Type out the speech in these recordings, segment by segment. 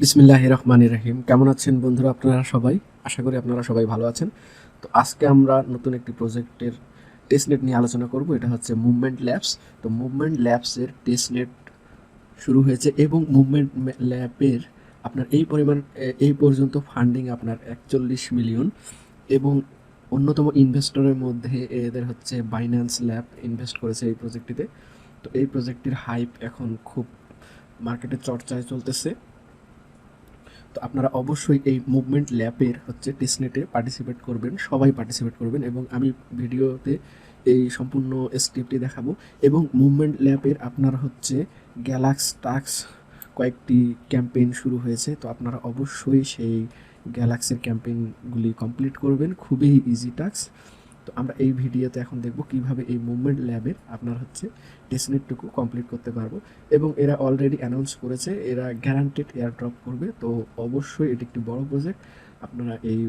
বিসমিল্লাহ রহমান রহিম। কেমন আছেন বন্ধুরা আপনারা সবাই? আশা করি আপনারা সবাই ভালো আছেন। তো আজকে আমরা নতুন একটি প্রজেক্টের টেস্টনেট নিয়ে আলোচনা করব। এটা হচ্ছে মুভমেন্ট ল্যাবস তো মুভমেন্ট ল্যাবসের টেস্টনেট শুরু হয়েছে এবং মুভমেন্ট ল্যাবের আপনার এই পরিমাণ এই পর্যন্ত ফান্ডিং আপনার একচল্লিশ মিলিয়ন এবং অন্যতম ইনভেস্টরের মধ্যে এদের হচ্ছে বাইন্যান্স ল্যাব ইনভেস্ট করেছে এই প্রজেক্টটিতে তো এই প্রজেক্টটির হাইপ এখন খুব মার্কেটে চর্চায় চলতেছে। তো আপনারা অবশ্যই এই মুভমেন্ট ল্যাপের হচ্ছে টেস্টনেটে পার্টিসিপেট করবেন, সবাই পার্টিসিপেট করবেন এবং আমি ভিডিওতে এই সম্পূর্ণ স্ক্রিপ্টটি দেখাবো এবং মুভমেন্ট ল্যাপের আপনার হচ্ছে গ্যালাক্স টাক্স কয়েকটি ক্যাম্পেইন শুরু হয়েছে, তো আপনারা অবশ্যই সেই গ্যালাক্সির ক্যাম্পেইনগুলি কমপ্লিট করবেন, খুবই ইজি টাস্ক তো আমরা এই ভিডিওতে এখন দেখব কীভাবে এই মুভমেন্ট ল্যাবের আপনার হচ্ছে টেস্টনেটটুকু কমপ্লিট করতে পারব। এবং এরা অলরেডি অ্যানাউন্স করেছে, এরা গ্যারান্টেড এয়ার ড্রপ করবে। তো অবশ্যই এটি একটি বড় প্রজেক্ট আপনারা এই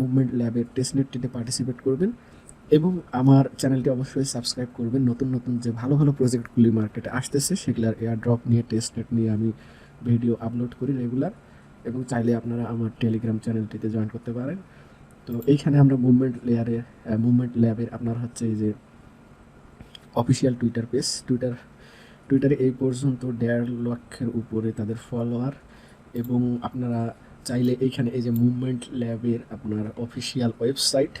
মুভমেন্ট ল্যাবের টেস্টনেটটিতে পার্টিসিপেট করবেন। এবং আমার চ্যানেলটি অবশ্যই সাবস্ক্রাইব করবেন। নতুন নতুন যে ভালো ভালো প্রজেক্টগুলি মার্কেটে আসতেছে, সেগুলার এয়ার ড্রপ নিয়ে টেস্টনেট নিয়ে আমি ভিডিও আপলোড করি রেগুলার এবং চাইলে আপনারা আমার টেলিগ্রাম চ্যানেলটিতে জয়েন করতে পারেন। তো এইখানে আমরা মুভমেন্ট লেয়ারের মুভমেন্ট ল্যাবের আপনার হচ্ছে এই যে অফিসিয়াল টুইটার পেজ টুইটার টুইটারে এই পর্যন্ত দেড় লক্ষের উপরে তাদের ফলোয়ার এবং আপনারা চাইলে এইখানে এই যে মুভমেন্ট ল্যাবের আপনার অফিসিয়াল ওয়েবসাইট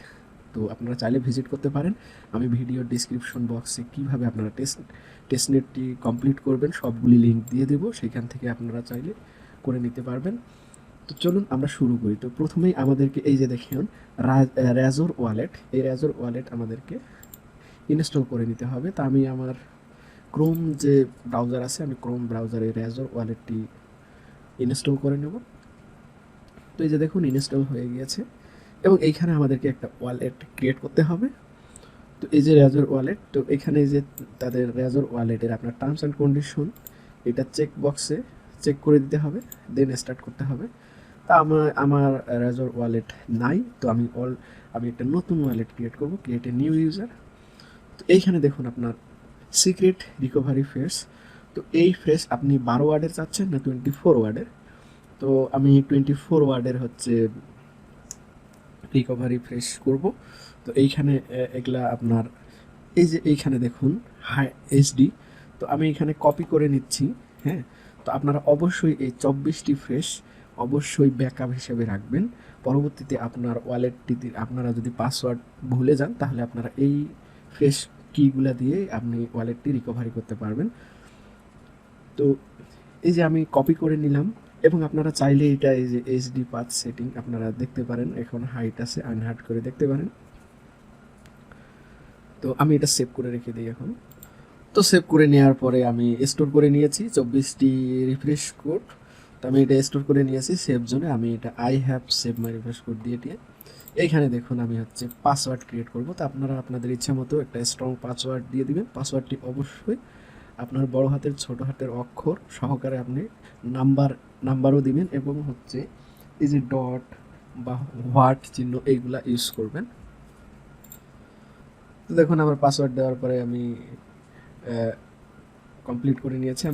তো আপনারা চাইলে ভিজিট করতে পারেন। আমি ভিডিও ডিসক্রিপশন বক্সে কীভাবে আপনারা টেস্ট টেস্টনেটটি কমপ্লিট করবেন, সবগুলি লিঙ্ক দিয়ে দেবো। সেখান থেকে আপনারা চাইলে করে নিতে পারবেন। তো চলুন আমরা শুরু করি। তো প্রথমেই আমাদেরকে এই যে দেখুন র্যাজোর ওয়ালেট এই র্যাজোর ওয়ালেট আমাদেরকে ইনস্টল করে নিতে হবে। তা আমি আমার ক্রোম যে ব্রাউজার আছে, আমি ক্রোম ব্রাউজারে র্যাজোর ওয়ালেটটি ইনস্টল করে নেব। তো এই যে দেখুন ইনস্টল হয়ে গিয়েছে। এবং এইখানে আমাদেরকে একটা ওয়ালেট ক্রিয়েট করতে হবে। তো এই যে র্যাজোর ওয়ালেট তো এখানে যে তাদের র্যাজোর ওয়ালেটের আপনার টার্মস অ্যান্ড কন্ডিশন এটা চেক বক্সে চেক করে দিতে হবে দেন স্টার্ট করতে হবে। তা আমার আমার র্যাজোর ওয়ালেট নাই, তো আমি অল আমি একটা নতুন ওয়ালেট ক্রিয়েট করব ক্রিয়েট এ নিউ ইউজার তো এইখানে দেখুন আপনার সিক্রেট রিকভারি ফেস তো এই ফ্রেস আপনি বারো ওয়ার্ডের চাচ্ছেন না টোয়েন্টি ফোর ওয়ার্ডের তো আমি টোয়েন্টি ফোর ওয়ার্ডের হচ্ছে রিকভারি ফ্রেশ করব। তো এইখানে এগুলা আপনার, এই যে এইখানে দেখুন হাই এইচডি তো আমি এখানে কপি করে নিচ্ছি হ্যাঁ? তো আপনারা অবশ্যই এই চব্বিশটি ফ্রেশ অবশ্যই ব্যাকআপ হিসেবে রাখবেন। পরবর্তীতে আপনার ওয়ালেটটিতে আপনারা যদি পাসওয়ার্ড ভুলে যান, তাহলে আপনারা এই ফ্রেশ কিগুলা দিয়ে আপনি ওয়ালেটটি রিকভারি করতে পারবেন। তো এই যে আমি কপি করে নিলাম, এবং আপনারা চাইলে এটা এই যে এইচডি পাথ সেটিং আপনারা দেখতে পারেন। এখন হাইট আছে আনহার্ট করে দেখতে পারেন। তো আমি এটা সেভ করে রেখে দিই এখন। তো সেভ করে নেওয়ার পরে আমি স্টোর করে নিয়েছি। চব্বিশটি রিফ্রেশ কোড তো আমি এটা স্টোর করে নিয়েছি সেভ জোনে আমি এটা I have save my refresh code দিয়ে দিয়ে এইখানে দেখুন আমি হচ্ছে পাসওয়ার্ড ক্রিয়েট করব। তো আপনারা আপনাদের ইচ্ছা মতো একটা স্ট্রং পাসওয়ার্ড দিয়ে দিবেন। পাসওয়ার্ডটি অবশ্যই আপনার বড় হাতের, ছোট হাতের অক্ষর সহকারে আপনি নাম্বার নাম্বারও দিবেন এবং হচ্ছে এই যে ডট বা হোয়াট চিহ্ন এইগুলা ইউজ করবেন। তো দেখুন, আমার পাসওয়ার্ড দেওয়ার পরে আমি কমপ্লিট করে নিয়েছি।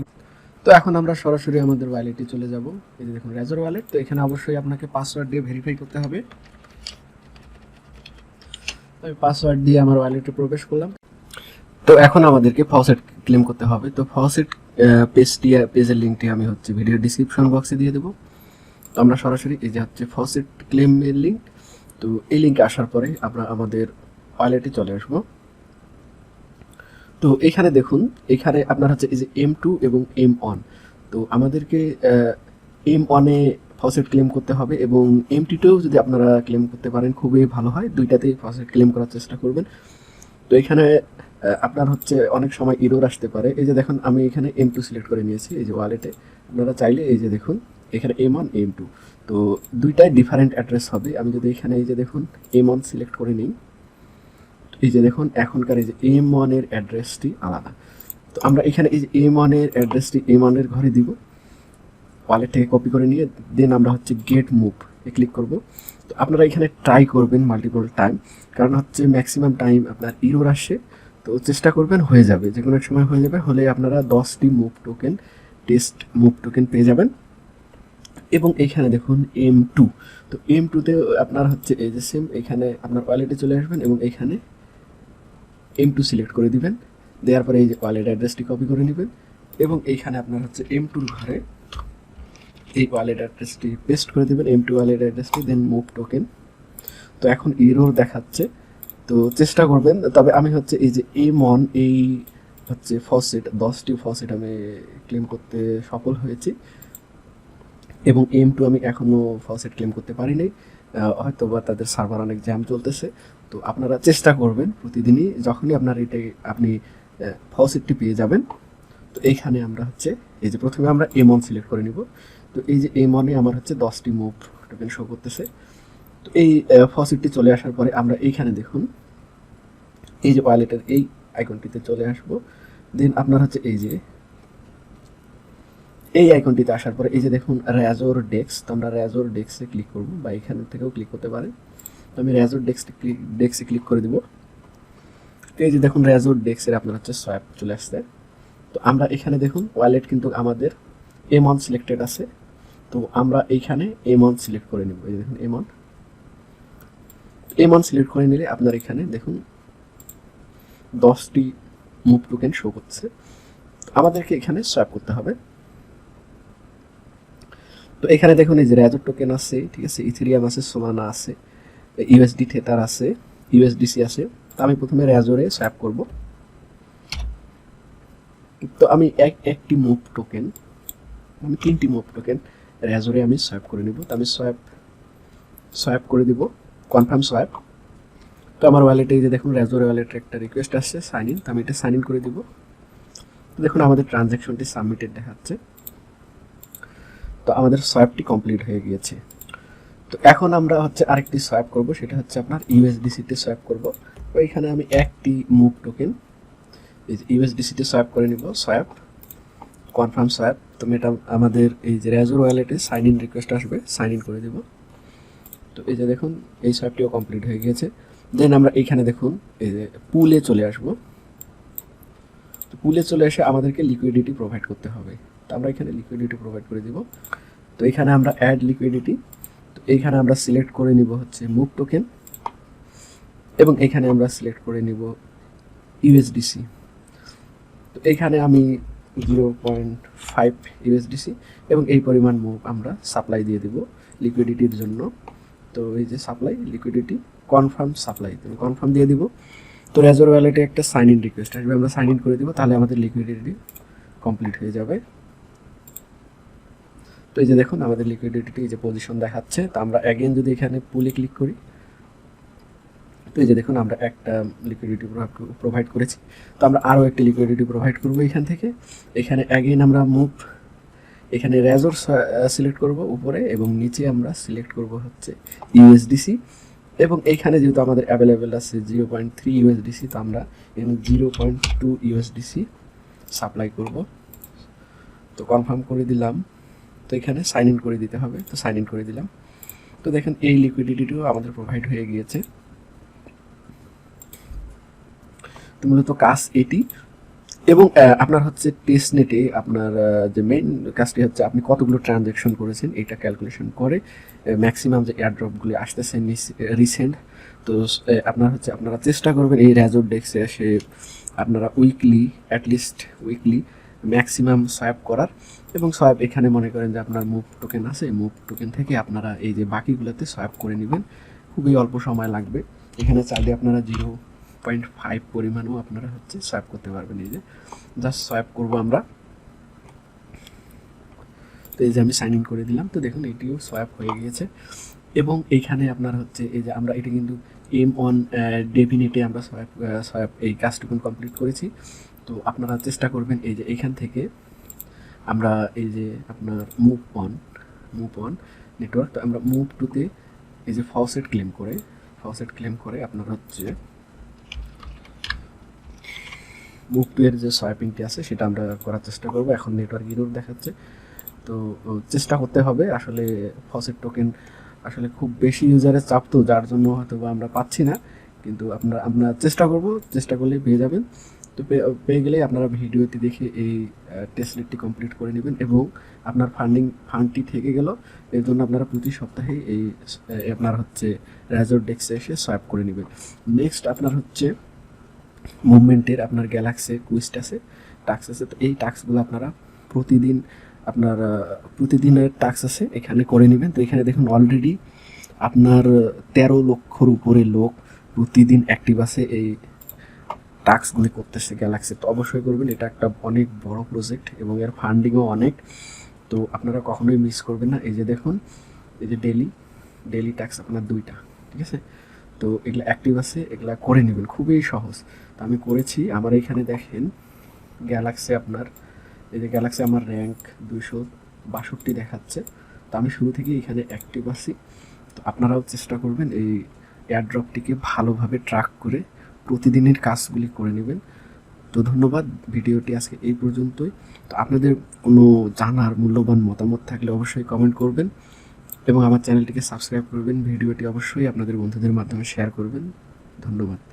তো এখন আমরা সরাসরি আমাদের ওয়ালেটে চলে যাব। এই যে দেখুন রেজর ওয়ালেট তো এখানে অবশ্যই আপনাকে পাসওয়ার্ড দিয়ে ভেরিফাই করতে হবে। আমি পাসওয়ার্ড দিয়ে আমার ওয়ালেটে প্রবেশ করলাম। তো এখন আমাদেরকে ফসেট ক্লেম করতে হবে। তো ফসেট পেজটি পেজের লিঙ্কটি আমি হচ্ছে ভিডিও ডিসক্রিপশন বক্সে দিয়ে দেবো। তো আমরা সরাসরি, এই যে হচ্ছে ফসেট ক্লেমের লিঙ্ক তো এই লিঙ্কে আসার পরে আমরা আমাদের ওয়ালেটে চলে আসব। তো এখানে দেখুন, এখানে আপনার হচ্ছে এই যে এম টু এবং এম ওয়ান তো আমাদেরকে এম ওয়ানে ফসেট ক্লেম করতে হবে এবং এম টিতেও যদি আপনারা ক্লেম করতে পারেন, খুবই ভালো হয়। দুইটাতেই ফসেট ক্লেম করার চেষ্টা করবেন। তো এখানে আপনার হচ্ছে অনেক সময় ইরোর আসতে পারে। এই যে দেখুন, আমি এখানে এম টু সিলেক্ট করে নিয়েছি, এই যে ওয়ালেটে আপনারা চাইলে এই যে দেখুন, এখানে এম ওয়ান এম টু তো দুইটাই ডিফারেন্ট অ্যাড্রেস হবে। আমি যদি এখানে এই যে দেখুন এম ওয়ান সিলেক্ট করে নিই এই যে দেখুন, এখনকার এই যে এম ওয়ানের অ্যাড্রেসটি আলাদা। তো আমরা এখানে এই যে এম ওয়ানের অ্যাড্রেসটি এম ওয়ানের ঘরে দিব। ওয়ালেট থেকে কপি করে নিয়ে দেন আমরা হচ্ছে গেট মুভ এ ক্লিক করব। তো আপনারা এখানে ট্রাই করবেন মাল্টিপল টাইম কারণ হচ্ছে ম্যাক্সিমাম টাইম আপনার ইরোর আসে। তো চেষ্টা করবেন, হয়ে যাবে। যে কোনো সময় হয়ে যাবে, হলে আপনারা দশটি move token test move token পেয়ে যাবেন। এবং এইখানে দেখুন এম টু তো এম টুতে আপনার হচ্ছে এই যে সেম এখানে আপনার ওয়ালেটে চলে আসবেন এবং এখানে এম টু সিলেক্ট করে দিবেন, দেওয়ার পরে এই যে ওয়ালেট অ্যাড্রেসটি কপি করে নেবেন এবং এইখানে আপনার হচ্ছে এম টুর ঘরে এই ওয়ালেট অ্যাড্রেসটি পেস্ট করে দেবেন এম টু ওয়ালেট অ্যাড্রেসটি দেন মুভ টোকেন তো এখন ইরোর দেখাচ্ছে, তো চেষ্টা করবেন, তবে আমি হচ্ছে এই যে এম অন এই হচ্ছে ফসেট দশটি ফসেট আমি ক্লেম করতে সফল হয়েছি এবং এম টু আমি এখনও ফসেট ক্লেম করতে পারিনি হয়তো বা তাদের সার্ভার অনেক জ্যাম চলতেছে। তো আপনারা চেষ্টা করবেন প্রতিদিনই যখনই আপনার এটা আপনি ফসেটটি পেয়ে যাবেন। তো এইখানে আমরা হচ্ছে, এই যে প্রথমে আমরা এম অন সিলেক্ট করে নিব। তো এই যে এম অনে আমার হচ্ছে দশটি মুভ টোকেন শো করতেছে। তো এই ফসিটটি চলে আসার পরে আমরা এইখানে দেখুন, এই যে ওয়ালেটের এই আইকনটিতে চলে আসব। দেন আপনার হচ্ছে এই যে, এই আইকনটিতে আসার পরে এই যে দেখুন র্যাজোর ডেক্স তো আমরা র্যাজোর ডেক্সে ক্লিক করব বা এখান থেকেও ক্লিক করতে পারেন। তো আমি র্যাজোর ডেক্সটি ক্লিক ডেক্সে ক্লিক করে দিব। এই যে দেখুন র্যাজোর ডেক্সের আপনার হচ্ছে সোয়াপ চলে আসছে। তো আমরা এখানে দেখুন ওয়ালেট কিন্তু আমাদের এমন সিলেক্টেড আছে। তো আমরা এইখানে এমন সিলেক্ট করে নেব। এই দেখুন এমন এমন সিলেক্ট করে নিলে আপনার এখানে দেখুন দশটি মুভ টোকেন শো করছে আমাদেরকে এখানে সোয়াপ করতে হবে। তো এখানে দেখুন এই যে র্যাজর টোকেন আছে, ঠিক আছে? ইথেরিয়াম আছে সোলানা আছে। ইউএসডি থেটার আছে ইউএসডিসি আছে, তো আমি প্রথমে র্যাজরে সোয়াপ করব। তো আমি এক, একটি মুভ টোকেন আমি তিনটি মুভ টোকেন র্যাজরে আমি সোয়াপ করে নেব। তো আমি সোয়াপ সোয়াপ করে দিব কনফার্ম সোয়াপ তো আমার ওয়ালেটে যে দেখুন র্যাজোর ওয়ালেটের একটা রিকোয়েস্ট আসছে সাইন ইন তো আমি এটা সাইন ইন করে দিব। তো দেখুন, আমাদের ট্রানজ্যাকশনটি সাবমিটেড দেখাচ্ছে। তো আমাদের সোয়াপটি কমপ্লিট হয়ে গিয়েছে। তো এখন আমরা হচ্ছে আরেকটি সোয়াপ করব, সেটা হচ্ছে আপনার ইউএসডিসিতে সোয়াপ করব। তো এখানে আমি একটি মুভ টোকেন ইউএসডিসিতে সোয়াপ করে নিব সোয়াপ কনফার্ম সোয়াপ তো এটা আমাদের এই যে র্যাজোর ওয়ালেটে সাইন ইন রিকোয়েস্ট আসবে সাইন ইন করে দেব। তো এই যে দেখুন, এই সোয়াপটিও কমপ্লিট হয়ে গিয়েছে। দেন আমরা এইখানে দেখুন, এই যে পুলে চলে আসব। তো পুলে চলে এসে আমাদেরকে লিকুইডিটি প্রোভাইড করতে হবে। তো আমরা এখানে লিকুইডিটি প্রোভাইড করে দিব। তো এখানে আমরা অ্যাড লিকুইডিটি এইখানে আমরা সিলেক্ট করে নিব হচ্ছে মুভ টোকেন এবং এখানে আমরা সিলেক্ট করে নিব ইউএসডিসি তো এইখানে আমি জিরো পয়েন্ট ফাইভ ইউএসডিসি এবং এই পরিমাণ মুভ আমরা সাপ্লাই দিয়ে দিব লিকুইডিটির জন্য। তো এই যে সাপ্লাই লিকুইডিটি কনফার্ম সাপ্লাই তো কনফার্ম দিয়ে দিব। তো রেজর ওয়ালেটে একটা সাইন ইন রিকোয়েস্ট আসবে, আমরা সাইন ইন করে দিব, তাহলে আমাদের লিকুইডিটি কমপ্লিট হয়ে যাবে। তো এই যে দেখুন, আমাদের লিকুইডিটি যে পজিশন দেখাচ্ছে, তো আমরা অ্যাগেন যদি এখানে পুলে ক্লিক করি, তো এই যে দেখুন, আমরা একটা লিকুইডিটি প্রোভাইড করেছি। তো আমরা আরও একটি লিকুইডিটি প্রোভাইড করব এখান থেকে। এখানে অ্যাগেন আমরা মুভ এখানে রেজর সিলেক্ট করব উপরে এবং নিচে আমরা সিলেক্ট করব হচ্ছে ইউএসডিসি এবং এখানে যেহেতু আমাদের অ্যাভেলেবেল আছে জিরো পয়েন্ট থ্রি ইউএসডিসি তো আমরা এখানে zero point two USDC supply করব। তো কনফার্ম করে দিলাম। তো এখানে সাইন ইন করে দিতে হবে। তো সাইন ইন করে দিলাম। তো দেখেন, এই লিকুইডিটিও আমাদের প্রোভাইড হয়ে গিয়েছে। তো মূলত কাজ এটি। এবং আপনার হচ্ছে টেস্ট নেটে আপনার যে মেইন কাজটি হচ্ছে, আপনি কতগুলো ট্রানজ্যাকশন করেছেন, এটা ক্যালকুলেশন করে ম্যাক্সিমাম যে এয়ারড্রপগুলি আসতেছে রিসেন্ট তো আপনার হচ্ছে, আপনারা চেষ্টা করবেন এই র্যাজোর ডেক্সে এসে আপনারা weekly at least weekly maximum swap করার এবং সোয়াপ এখানে মনে করেন যে আপনার মুভ টোকেন আছে মুভ টোকেন থেকে আপনারা এই যে বাকিগুলোতে সোয়াপ করে নেবেন। খুবই অল্প সময় লাগবে। এখানে চাইলে আপনারা জিরো পয়েন্ট ফাইভ পরিমাণও আপনারা হচ্ছে সোয়াপ করতে পারবেন এই যে। জাস্ট সোয়াপ করব আমরা। তো এই যে আমি সাইন ইন করে দিলাম। তো দেখুন, এটিও সোয়াপ হয়ে গিয়েছে। এবং এইখানে আপনার হচ্ছে এই যে আমরা এটা কিন্তু এম অন ডেফিনেটে আমরা সোয়াপ সোয়াপ এই কাজটুকুন কমপ্লিট করেছি। তো আপনারা চেষ্টা করবেন এই যে এইখান থেকে আমরা এই যে আপনার move on move on network তো আমরা মুভ টুতে এই যে ফসেট ক্লেম করে ফসেট ক্লেম করে আপনার হচ্ছে মুভ টু এর যে সোয়াপিংটি আছে সেটা আমরা করার চেষ্টা করব। এখন নেটওয়ার্ক ইরোর দেখাচ্ছে। তো চেষ্টা করতে হবে। আসলে ফসেট টোকেন আসলে খুব বেশি ইউজারের চাপ তো যার জন্য হয়তো আমরা পাচ্ছি না। কিন্তু আপনারা আমরা চেষ্টা করব। চেষ্টা করলেই পেয়ে যাবেন। তো পেয়ে গেলে আপনারা ভিডিওটি দেখে এই টেস্টলেটটি কমপ্লিট করে নেবেন এবং আপনার ফান্ডিং ফান্ডটি থেকে গেল। এর জন্য আপনারা প্রতি সপ্তাহে এই আপনার হচ্ছে রেজর ডেস্কে এসে সোয়াপ করে নেবেন। নেক্সট আপনার হচ্ছে মুভমেন্টের আপনার গ্যালাক্সে কুইস্ট আছে টাক্স আছে। তো এই টাস্কগুলো আপনারা প্রতিদিন, আপনার প্রতিদিনের টাক্স আছে, এখানে করে নেবেন। তো এখানে দেখুন অলরেডি আপনার তেরো লক্ষর উপরে লোক প্রতিদিন অ্যাক্টিভ আছে এই টাস্কগুলি করতেছে গ্যালাক্সি তো অবশ্যই করবেন। এটা একটা অনেক বড় প্রজেক্ট এবং এর ফান্ডিংও অনেক। তো আপনারা কখনোই মিস করবেন না। এই যে দেখুন, এই যে ডেলি ডেলি ট্যাক্স আপনার দুইটা, ঠিক আছে? তো এগুলা অ্যাক্টিভ আছে, এগুলা করে নেবেন। খুবই সহজ। তো আমি করেছি। আমার এখানে দেখেন গ্যালাক্সি আপনার, এই যে গ্যালাক্সি আমার র্যাঙ্ক দুইশো বাষট্টি দেখাচ্ছে। তো আমি শুরু থেকে এখানে অ্যাক্টিভ আছি। তো আপনারাও চেষ্টা করবেন এই এয়ারড্রপটিকে ভালোভাবে ট্র্যাক করে প্রতিদিনের কাজগুলি করে নেবেন। তো ধন্যবাদ, ভিডিওটি আজকে এই পর্যন্তই। তো আপনাদের কোনো জানার মূল্যবান মতামত থাকলে অবশ্যই কমেন্ট করবেন এবং আমার চ্যানেলটিকে সাবস্ক্রাইব করবেন। ভিডিওটি অবশ্যই আপনাদের বন্ধুদের মাধ্যমে শেয়ার করবেন। ধন্যবাদ।